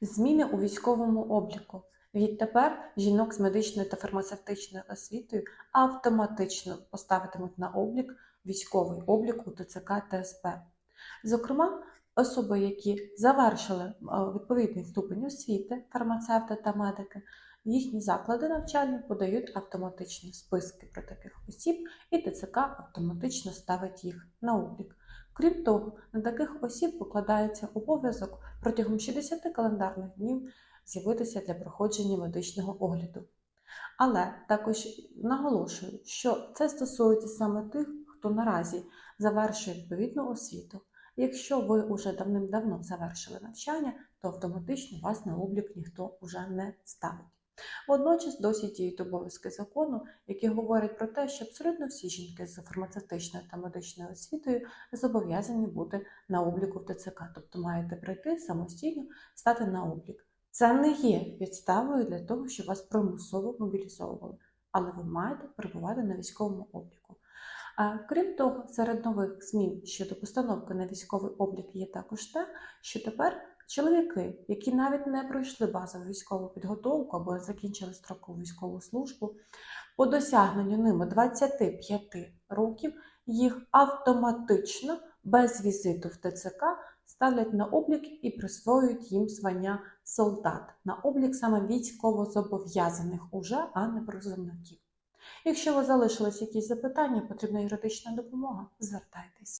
Зміни у військовому обліку. Відтепер жінок з медичною та фармацевтичною освітою автоматично поставитимуть на облік військовий облік у ТЦК та СП. Зокрема, особи, які завершили е, відповідний ступень освіти, фармацевти та медики, їхні заклади навчання подають автоматично списки про таких осіб, і ТЦК автоматично ставить їх на облік. Крім того, на таких осіб покладається обов'язок протягом 60 календарних днів з'явитися для проходження медичного огляду. Але також наголошую, що це стосується саме тих, хто наразі завершує відповідну освіту. Якщо ви вже давним-давно завершили навчання, то автоматично вас на облік ніхто вже не ставить. Водночас досі діють обов'язки закону, які говорять про те, що абсолютно всі жінки з фармацевтичною та медичною освітою зобов'язані бути на обліку в ТЦК, тобто маєте прийти самостійно стати на облік. Це не є підставою для того, щоб вас примусово мобілізовували, але ви маєте перебувати на військовому обліку. Крім того, серед нових змін щодо постановки на військовий облік є також те, що тепер чоловіки, які навіть не пройшли базову військову підготовку або закінчили строкову військову службу, по досягненню ними 25 років їх автоматично без візиту в ТЦК ставлять на облік і присвоюють їм звання солдат на облік саме військовозобов'язаних уже, а не призовників. Якщо у вас залишились якісь запитання, потрібна юридична допомога, звертайтесь.